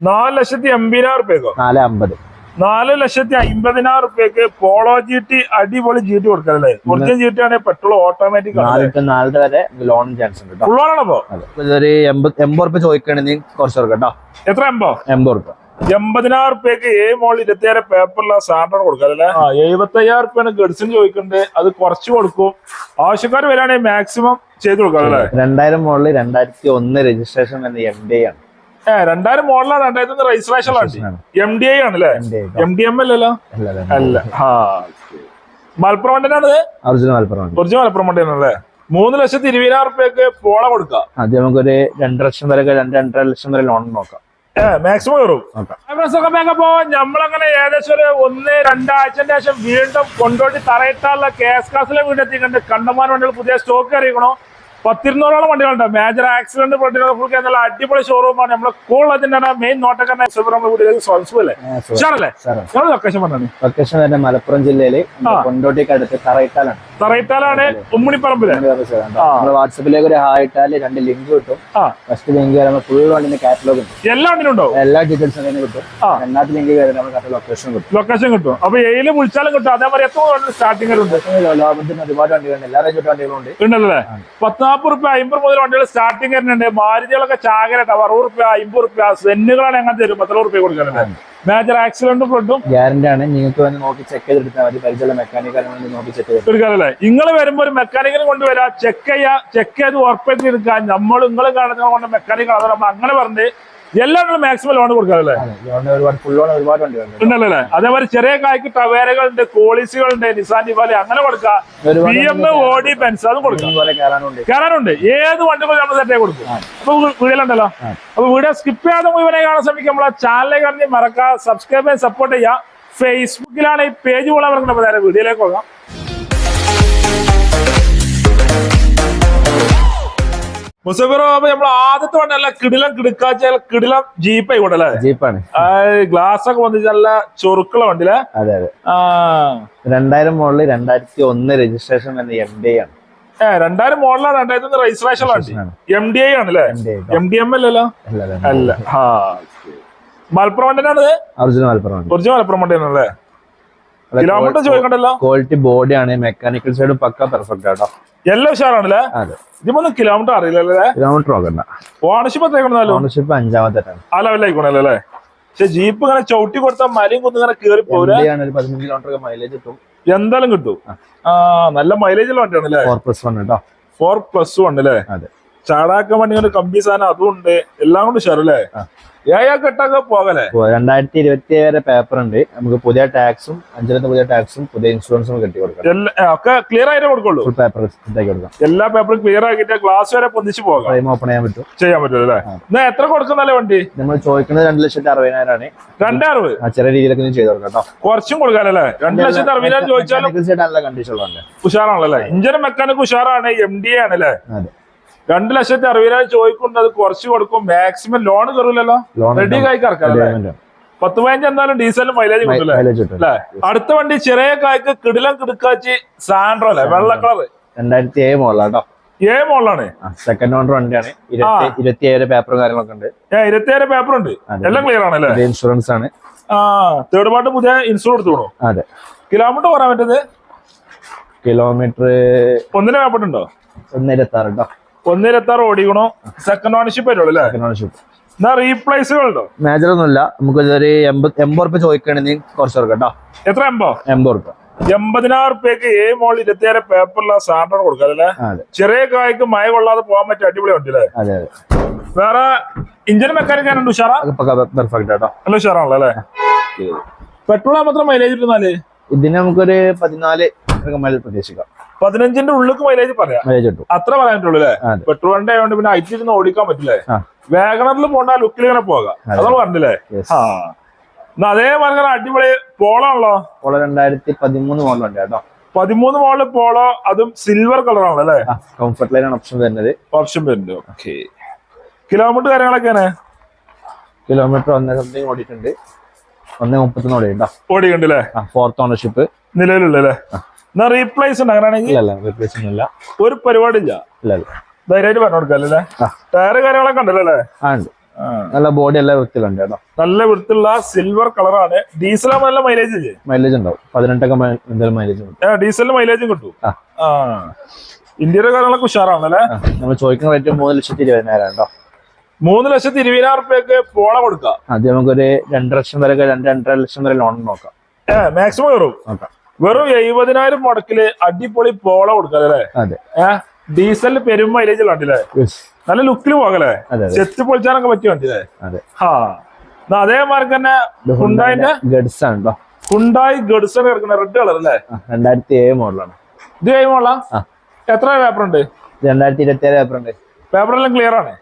നാല് ലക്ഷത്തി എൺപതിനായിരം റുപ്യക്കോ നാല് അമ്പത്. നാല് ലക്ഷത്തി അമ്പതിനായിരം റുപ്യക്ക് പോളോ ജി ടി അടിപൊളി ജി ടി കൊടുക്കല്ലേ ഒറിജിനൽ ജി ടി ആണെങ്കിൽ പെട്രോൾ ഓട്ടോമാറ്റിക് നാലര വരെ ലോൺ ചാൻസ് ഉണ്ട് എൺപത് റുപ്യ ചോദിക്കുകയാണെങ്കിൽ കുറച്ച് കൊടുക്കാം കേട്ടോ എത്ര എമ്പോ എൺപത് റുപ്യ എൺപതിനായിരം റുപ്യക്ക് ഏ മോൾ ഇരുപത്തിയായിരം പേപ്പറിലെ സാധനം കൊടുക്കാല്ലേ ആ എഴുപത്തി അയ്യായിരം റുപ്യാണ് ഗഡ്സിന് ചോദിക്കുന്നുണ്ട്. അത് കുറച്ച് കൊടുക്കും. ആവശ്യക്കാർ വരാണെങ്കിൽ മാക്സിമം ചെയ്ത് കൊടുക്കാം അല്ലേ? രണ്ടായിരം മോളിൽ രണ്ടായിരത്തി ഒന്ന് രജിസ്ട്രേഷൻ എന്ന എം ഡി ആണ്. രണ്ടായിരം മോഡലാണ് രണ്ടായിരത്തി രജിസ്ട്രേഷൻ എം ഡി ഐ ആണല്ലേ? എം ഡി എം അല്ലല്ലോ അല്ല? ആ മലപ്പുറം ഒറിജിനൽ മലപ്പുറം ഒറിജിനൽ മലപ്പുറം വണ്ടിയാണല്ലേ മൂന്ന് ലക്ഷത്തി ഇരുപതിനായിരം റുപ്യക്ക് പോള കൊടുക്കാം. അത് നമുക്കൊരു രണ്ട് ലക്ഷം വരെ രണ്ട് രണ്ടര ലക്ഷം വരെ ലോൺ നോക്കാം. മാക്സിമം കയറും. നോക്കാം അപ്പോ നമ്മളങ്ങനെ ഏകദേശം ഒരു ഒന്ന് രണ്ടാഴ്ചന്റെ ശേഷം വീണ്ടും കൊണ്ടോട്ടി തറയിട്ടാനുള്ള കേസ് കാസിലെ വീടെത്തിക്കൊണ്ട് കണ്ടമാനം വണ്ടികൾ പുതിയ സ്റ്റോക്ക് അറിയിക്കണോ പത്തിരുന്നൂറോളം വണ്ടികളുണ്ട്. മേജർ ആക്സിഡന്റ് പ്രതിരോധ നല്ല അടിപൊളി ഷോറൂമാണ് നമ്മളെ കൂടുതൽ മെയിൻ നോട്ടക്കാരനെ നമ്മുടെ വീട്ടിലേക്ക് സ്വന്തമല്ലേ ഉഷാറല്ലേ സാറേ. ഞങ്ങൾ ലൊക്കേഷൻ പറഞ്ഞു? ലൊക്കേഷൻ തന്നെ മലപ്പുറം ജില്ലയിൽ കൊണ്ടോട്ടിക്ക് അടുത്ത് തറയിട്ടാലാണ്. തറയിട്ടാലാണ് ഉമ്മണിപ്പറമ്പിൽ. വാട്സപ്പിലേക്ക് ഒരു ഹായ് ഇട്ടാൽ രണ്ട് ലിങ്ക് കിട്ടും. ഫസ്റ്റ് ലിങ്ക് വരുമ്പോൾ ഫുൾ വണ്ടിന്റെ കാറ്റലോഗ് ഉണ്ട്. എല്ലാ വണ്ടിനും എല്ലാ ഡീറ്റെയിൽസും തന്നെ കിട്ടും. രണ്ടാമത്തെ ലിങ്ക് വരുമ്പോൾ നമ്മുടെ ലൊക്കേഷൻ കിട്ടും. ലൊക്കേഷൻ കിട്ടും. അപ്പൊ ഏയിൽ വിളിച്ചാലും കിട്ടും. അതേമാതിരി എത്ര സ്റ്റാർട്ടിംഗ് ഉണ്ട് ലോകത്തിന് ഒരുപാട് വണ്ടികളുണ്ട്. എല്ലാ റേഞ്ച് വണ്ടികളുണ്ട്. ഉണ്ടല്ലേ? പത്ത് നാൽപ്പത് റുപ്യ അമ്പത് മുതൽ വണ്ടികൾ സ്റ്റാർട്ടിംഗ് വരുന്നുണ്ട്. മാരുതികളൊക്കെ ചാകരട്ട അറുപത് റുപ്യ അമ്പത് റുപ്യ സെന്നുകളാണ് എങ്ങനെ തരും പത്ത് റുപ്യ കൊടുക്കാനുണ്ട് മേജർ ആക്സിഡന്റും ഫ്ലഡും ഗ്യാരണ്ടി ആണ്. നിങ്ങൾക്ക് വന്ന് നോക്കി ചെക്ക് ചെയ്തെടുത്താൽ മതി. പരിചയമുള്ള മെക്കാനിക്കാരെ വേണ്ടി നോക്കി ചെക്ക് ചെയ്ത് എടുക്കാനല്ലേ നിങ്ങൾ വരുമ്പോ ഒരു മെക്കാനിക്കിനെ കൊണ്ടുവരാ ചെക്ക് ചെയ്യാ ചെക്ക് ചെയ്ത് ഉറപ്പിച്ചെടുക്കാൻ നമ്മൾ നിങ്ങൾ കാണുന്ന കൊണ്ട് മെക്കാനിക്കൽ അതാണ് അങ്ങനെ പറഞ്ഞ് എല്ലാവരും മാക്സിമം ലോൺ കൊടുക്കാറല്ലേ? ഉണ്ടല്ലേ? അതേപോലെ ചെറിയ കായ്ക്ക് ടവേരകളുണ്ട് കോളിസുകളുണ്ട് നിസാൻ ഡിഫാലി അങ്ങനെ കൊടുക്കാം. ബി എം ഓഡി പെൻസ് അതും. കൊടുക്കാം. കയറാനുണ്ട് ഏത് വണ്ടികളും നമ്മൾ തെറ്റേ കൊടുക്കും. അപ്പൊ വീടുണ്ടല്ലോ അപ്പൊ വീഡിയോ സ്കിപ്പ് ചെയ്യാതെ മുഴുവനെ കാണാൻ ശ്രമിക്കും. നമ്മളെ ചാനലിൽ കറങ്ങി മറക്കുക സബ്സ്ക്രൈബ് ചെയ്യാൻ സപ്പോർട്ട് ചെയ്യാം. ഫേസ്ബുക്കിലാണ് ഈ പേജ് പോലെ നേരെ വീഡിയോയിലേക്ക് പോകാം. മുസഫിറോ അപ്പൊ നമ്മൾ ആദ്യത്തെ വണ്ടി നല്ല കിടിലം കിടുക്കാച്ച കിടിലം ജീപ്പ് ആയിക്കോട്ടെ അല്ലേ? ജീപ്പാണ്. ഗ്ലാസ് ഒക്കെ വന്നിട്ട് നല്ല ചൊറുക്കുള്ള വണ്ടിയിലെ? അതെ അതെ. രണ്ടായിരം മോഡൽ രണ്ടായിരത്തി ഒന്ന് രജിസ്ട്രേഷൻ എന്ന എം ഡി ആണ്. ഏഹ് രണ്ടായിരം മോഡലാണ് രണ്ടായിരത്തി ഒന്ന് രജിസ്ട്രേഷൻ വണ്ടി. എം ഡി ഐ ആണല്ലേ? MDI എം ഡി എം അല്ലല്ലോ? അല്ല ആ മലപ്പുറം വണ്ടിയാണ് ഒറിജിനൽ മലപ്പുറം ഒറിജിനൽ മലപ്പുറം വണ്ടിയാണല്ലേ കിലോമീറ്റർ ചോദിക്കണ്ടല്ലോ? ക്വാളിറ്റി ബോഡിയാണ് മെക്കാനിക്കൽ സൈഡ് പക്ക പെർഫെക്റ്റ് ആട്ടോ. എല്ലാം ഉഷാറാണല്ലേ? ഇതിമൊന്നും കിലോമീറ്റർ അറിയില്ലല്ലേ? കിലോമീറ്റർ നോക്കണ്ട ഓണർഷിപ്പ് എത്രയാണല്ലോ ഓണർഷിപ്പ് അഞ്ചാമത്തെ ആ ലെവലായിക്കോണല്ലേ അല്ലേ പക്ഷെ ജീപ്പ് ഇങ്ങനെ ചവിട്ടി കൊടുത്താൽ മലയും കുന്ന് ഇങ്ങനെ കേറി പോലെ പതിനഞ്ച് കിലോമീറ്റർ മൈലേജ് കിട്ടും. എന്തായാലും കിട്ടും. ആ. നല്ല മൈലേജ് ഉള്ള വണ്ടിയാണല്ലേ? ഫോർ പ്ലസ് വൺ കേട്ടോ ഫോർ പ്ലസ് വൺ അല്ലേ അതെ. വണ്ടി കൊണ്ട് കമ്പി സാധനം അതും ഉണ്ട് എല്ലാം കൊണ്ട് ഷെറല്ലേ ആ. ഏഴാ കെട്ടൊക്കെ പോകല്ലേ? ഇപ്പൊ രണ്ടായിരത്തി ഇരുപത്തി ഏഴ് പേപ്പർ ഉണ്ട്. നമുക്ക് പുതിയ ടാക്സും അഞ്ചിലത്തെ പുതിയ ടാക്സും പുതിയ ഇൻഷുറൻസും കെട്ടി കൊടുക്കാം. ഒക്കെ ക്ലിയർ ആയിട്ട് കൊടുക്കുള്ളൂ. പേപ്പർ കൊടുക്കാം. എല്ലാ പേപ്പറും ക്ലിയർ ആക്കിയിട്ട് ക്ലാസ് വരെ പൊന്തിച്ച് പോകാം. ഓപ്പൺ ചെയ്യാൻ പറ്റും. ചെയ്യാൻ പറ്റും അല്ലേ? എത്ര കൊടുക്കുന്നല്ലേ വണ്ടി? നമ്മൾ ചോദിക്കുന്നത് രണ്ട് ലക്ഷത്തി അറുപതിനായിരം ആണ്. രണ്ടേ അറുപത് ചെറിയ രീതിയിലൊക്കെ ചെയ്ത് കൊടുക്കാം കേട്ടോ. കുറച്ചും കൊടുക്കാനല്ലേ രണ്ട് ലക്ഷത്തി അറുപതിനായിരം ചോദിച്ചാലും നല്ല കണ്ടീഷൻ ഉഷാറാണല്ലേ? ഇഞ്ചിന് മെക്കാനിക് ഉഷാറാണ് എം ഡി ആണല്ലേ അതെ. രണ്ട് ലക്ഷത്തി അറുപതിനായിരം ചോദിക്കുന്നുണ്ട്. അത് കുറച്ച് കൊടുക്കും. മാക്സിമം ലോൺ കയറില്ലല്ലോ റെഡി കായ്ക്ക് ഇറക്കാം പത്ത് പതിനഞ്ച് എന്തായാലും ഡീസലും മൈലേജ് കിട്ടില്ലേ അല്ലേ? അടുത്ത വണ്ടി ചെറിയ കായ്ക്ക് കിടിലം കിടുക്കാച്ചി സാൻഡ്രോ അല്ലേ? വെള്ള കളർ രണ്ടായിരത്തി ഏഴ് മോഡലാണ് ഏഴ് ഏ മോളിലാണ് സെക്കൻഡ് ഓണർ വണ്ടിയാണ്. ഇരുപത്തിയേഴ് പേപ്പറും കാര്യങ്ങളൊക്കെ ഉണ്ട്. ഇരുപത്തിയേഴ് പേപ്പർ ഉണ്ട്. എല്ലാം ക്ലിയർ ആണല്ലേ ഇൻഷുറൻസ് ആണ്. ആ തേർഡ് പാർട്ട് പുതിയ ഇൻഷുർ എടുത്തോളൂ അതെ. കിലോമീറ്റർ പറയാൻ പറ്റുന്നത് കിലോമീറ്റർ ഒന്നിന് പേപ്പറുണ്ടോ ഒന്ന് ഇരുപത്തി ആറ് കേട്ടോ ഒന്ന് ഇരുപത്തി ഓടിക്കണോ സെക്കൻഡ് ഓണർഷിപ്പ് വരുള്ളൂ അല്ലേ? സെക്കൻഡ് ഓണർഷിപ്പ് എന്നാ റീപ്ലേസുകൾ ഉണ്ടോ? മേജർ ഒന്നുമില്ല. നമുക്ക് ഒരു എൺപത് എൺപത് റുപ്യ ചോദിക്കുകയാണെങ്കിൽ കുറച്ച് കേട്ടോ. എത്ര എൺപോ എൺപത് റുപ്യ എൺപതിനായിരം റുപ്യക്ക് ഏ മോൾ ഇരുപത്തിയേഴ് പേപ്പറിലെ സാൻഡർ കൊടുക്കാം അല്ലേ? ചെറിയ കായ്ക്ക് മഴ കൊള്ളാതെ പോകാൻ പറ്റിയ അടിപൊളി ഉണ്ട് അല്ലേ? വേറെ ഇഞ്ചിൻ മെക്കാനിക് ഉണ്ട് ഉഷാറാ? പെർഫെക്റ്റ് ആട്ടോ. നല്ല ഉഷാറാണല്ലോ അല്ലേ? പെട്രോൾ മാത്രം മൈലേജ് കിട്ടുന്നാൽ ഇതിന് നമുക്കൊരു പതിനാല് മൈലേജ് പ്രതീക്ഷിക്കാം. പതിനഞ്ചിന്റെ ഉള്ളിലേക്ക് മൈലേജ് പറയാം. മൈലേജ് കിട്ടും. അത്ര പറയാനുള്ളൂ അല്ലേ? പെട്രോൾ വണ്ടി ആയതുകൊണ്ട് പിന്നെ അയച്ചിരുന്ന് ഓടിക്കാൻ പറ്റില്ലേ? വേഗണറിൽ പോണ്ട ലുക്കിൽ ഇങ്ങനെ പോകാം. അതാണ് പറഞ്ഞില്ലേ. ആ. അതേ പറഞ്ഞ അടിപൊളി പോളാണല്ലോ പോളോ രണ്ടായിരത്തി പതിമൂന്ന് മോഡൽ ഉണ്ട് കേട്ടോ. പതിമൂന്ന് മോഡൽ പോളോ അതും സിൽവർ കളറാണല്ലോ അല്ലേ? കംഫർട്ട് ലൈൻ ആണ് ഓപ്ഷൻ വരുന്നത്. ഓപ്ഷൻ വരുന്നുണ്ട്. ഓക്കെ കിലോമീറ്റർ കാര്യങ്ങളൊക്കെയാണ് കിലോമീറ്റർ ഒന്നര സംതിങ് ഓടിയിട്ടുണ്ട്. ഒന്നേ മുപ്പത്തൊന്ന് ഓടി ഓടിയുണ്ടല്ലേ ആ ഫോർത്ത് ഓണർഷിപ്പ് നിലവിലുള്ളല്ലേ എന്നാ റീപ്ലേസ് ഉണ്ട് അങ്ങനെയാണെങ്കിൽ റീപ്ലേസ് ഒന്നുമില്ല. ഒരു പരിപാടി ഇല്ല ഇല്ല. ധൈര്യമായിട്ട് പറഞ്ഞു കൊടുക്കാല്ലേ ടയർ കാര്യങ്ങളൊക്കെ ഉണ്ടല്ലോ അല്ലേ? ആ ഉണ്ട്. നല്ല ബോഡി എല്ലാം വൃത്തിയിലുണ്ട് കേട്ടോ. നല്ല വൃത്തിയുള്ള സിൽവർ കളറാണ് ഡീസലാകുമ്പോൾ നല്ല മൈലേജ് ഇല്ലേ? മൈലേജ് ഉണ്ടാവും. പതിനെട്ടൊക്കെ എന്തായാലും മൈലേജ് ഉണ്ട്. ഡീസലിന് മൈലേജും കിട്ടും. ഇന്ത്യയുടെ കാര്യങ്ങളൊക്കെ ഉഷാറാണല്ലേ? നമ്മൾ ചോദിക്കുന്ന റേറ്റ് മൂന്ന് ലക്ഷത്തി ഇരുപതിനായിരം കേട്ടോ മൂന്ന് ലക്ഷത്തി ഇരുപതിനായിരം റുപ്യക്ക് പോള കൊടുക്കാം. അത് നമുക്കൊരു രണ്ട് ലക്ഷം വരെ രണ്ട് രണ്ടര ലക്ഷം വരെ ലോൺ നോക്കാം. മാക്സിമം വെറും. വെറും എഴുപതിനായിരം മുടക്കിൽ അടിപൊളി പോള കൊടുക്കാം അല്ലേ? അതെ. ഡീസൽ പെരും മൈലേജ് വണ്ടില്ലേ. നല്ല ലുക്കിൽ പോകല്ലേ? ചെത്ത് പൊളിച്ചാനൊക്കെ പറ്റിയ വണ്ടിയില്ലേ അതെ. ഹാ. അതേമാർക്ക് തന്നെ ഹുണ്ടായിന്റെ ഗഡ്സ് ആണല്ലോ ഹുണ്ടായി ഹുണ്ടായി ആണ് കിടക്കുന്ന റെഡ് കളർ അല്ലേ? രണ്ടായിരത്തി ഏഴ് മോഡലാണ് ഇത് ആ. എത്ര പേപ്പർ ഉണ്ട്? രണ്ടായിരത്തി ഇരുപത്തി ഏഴ് പേപ്പർ ഉണ്ട് പേപ്പറെല്ലാം ക്ലിയർ ആണ്.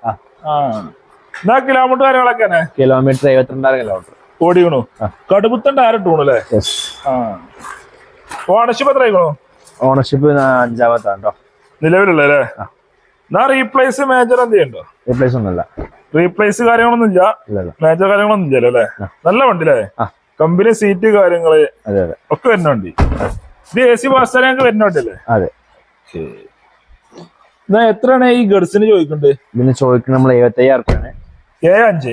എന്നാ കിലോമീറ്റർ കാര്യങ്ങളൊക്കെ കിലോമീറ്റർ എഴുപത്തിരണ്ടായിരം കിലോമീറ്റർ ഓടിക്കണു. കടുപ്പത്തിന്റെ കടുപ്പത്തണ്ട് ആരും ടൂണു അല്ലേ ഓണർഷിപ്പ് എത്ര ആയിക്കണു? ഓണർഷിപ്പ് അഞ്ചാമത്താണ് കേട്ടോ നിലവിലുള്ള അല്ലേ. എന്നാ റീപ്ലേസ് മേജർ എന്ത് ചെയ്യണ്ടോ? റീപ്ലേസ് ഒന്നുമില്ല. റീപ്ലേസ് കാര്യങ്ങളൊന്നും ഇല്ല. ഇല്ല ഇല്ല. മേജർ കാര്യങ്ങളൊന്നും ഇല്ലല്ലോ അല്ലേ? നല്ല വണ്ടി അല്ലേ. കമ്പനി സീറ്റ് കാര്യങ്ങൾ അതെ അതെ. ഒക്കെ വരുന്ന വണ്ടി. ഇത് എ സി ബസ് വരുന്ന വണ്ടിയല്ലേ? അതെ. എന്നാ എത്രയാണ് ഈ ഗഡ്സിന് ചോദിക്കുന്നത് ഇതിന് ചോദിക്കുന്നത് നമ്മൾ എഴുപത്തി അയ്യായിരം റുപ്യാണ് ഏ അഞ്ച്